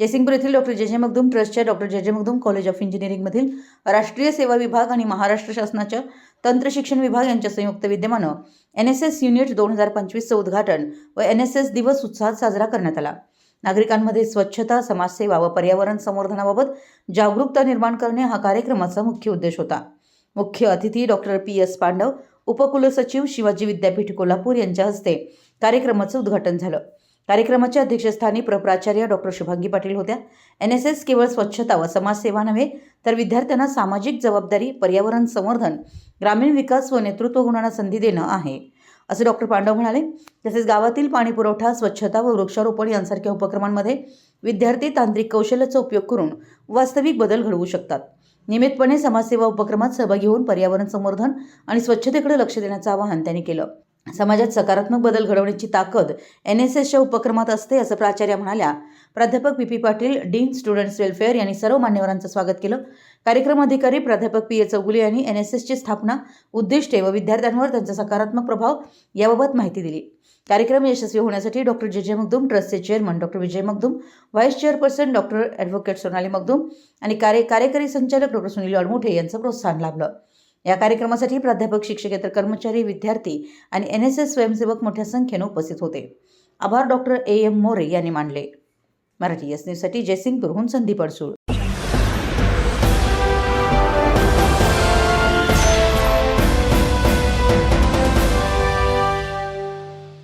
जयसिंगपूर येथील डॉक्टर जे जे मगदूम ट्रस्टच्या डॉक्टर जे जे मगदूम कॉलेज ऑफ इंजिनिअरिंगमधील राष्ट्रीय सेवा विभाग आणि महाराष्ट्र शासनाच्या तंत्र शिक्षण विभाग यांच्या संयुक्त विद्यमानं एन एस एस युनिट दोन हजार पंचवीसचं उद्घाटन व एन एस एस दिवस उत्साहात साजरा करण्यात आला. नागरिकांमध्ये स्वच्छता समाजसेवा व पर्यावरण संवर्धनाबाबत जागरूकता निर्माण करणे हा कार्यक्रमाचा मुख्य उद्देश होता. मुख्य अतिथी डॉक्टर पी एस पांडव उपकुलसचिव शिवाजी विद्यापीठ कोल्हापूर यांच्या हस्ते कार्यक्रमाचं उद्घाटन झालं. कार्यक्रमाच्या अध्यक्षस्थानी प्रप्राचार्य डॉक्टर शुभांगी पाटील होत्या. एन एस एस केवळ स्वच्छता व समाजसेवा नव्हे तर विद्यार्थ्यांना सामाजिक जबाबदारी पर्यावरण संवर्धन ग्रामीण विकास व नेतृत्व गुणांना संधी देणं आहे. असे डॉक्टर पांडव म्हणाले तसेच गावातील पाणी पुरवठा स्वच्छता व वृक्षारोपण यांसारख्या उपक्रमांमध्ये विद्यार्थी तांत्रिक कौशल्याचा उपयोग करून वास्तविक बदल घडवू शकतात. नियमितपणे समाजसेवा उपक्रमात सहभागी होऊन पर्यावरण संवर्धन आणि स्वच्छतेकडे लक्ष देण्याचं आवाहन त्यांनी केलं. समाजात सकारात्मक बदल घडवण्याची ताकद एन एस एसच्या उपक्रमात असते असं प्राचार्य म्हणाल्या. प्राध्यापक P P Patil dean students welfare यांनी सर्व मान्यवरांचं स्वागत केलं. कार्यक्रम अधिकारी प्राध्यापक पी ए चौगुले यांनी एन एस एसची स्थापना उद्दिष्टे व विद्यार्थ्यांवर त्यांचा सकारात्मक प्रभाव याबाबत माहिती दिली. कार्यक्रम यशस्वी होण्यासाठी डॉक्टर जे जे मगदूम ट्रस्टचे chairman doctor Vijay Magdum vice chairperson doctor advocate Sonali Magdum आणि कार्य कार्यकारी संचालक डॉक्टर सुनील अडमुठे यांचं प्रोत्साहन लाभलं. या कार्यक्रमासाठी प्राध्यापक शिक्षकेतर कर्मचारी विद्यार्थी आणि एन एस एस स्वयंसेवक मोठ्या संख्येनं उपस्थित होते. आभार डॉक्टर ए एम मोरे यांनी मानले. मराठी एस न्यूजसाठी जयसिंगपूरहून संदीप अडसूळ.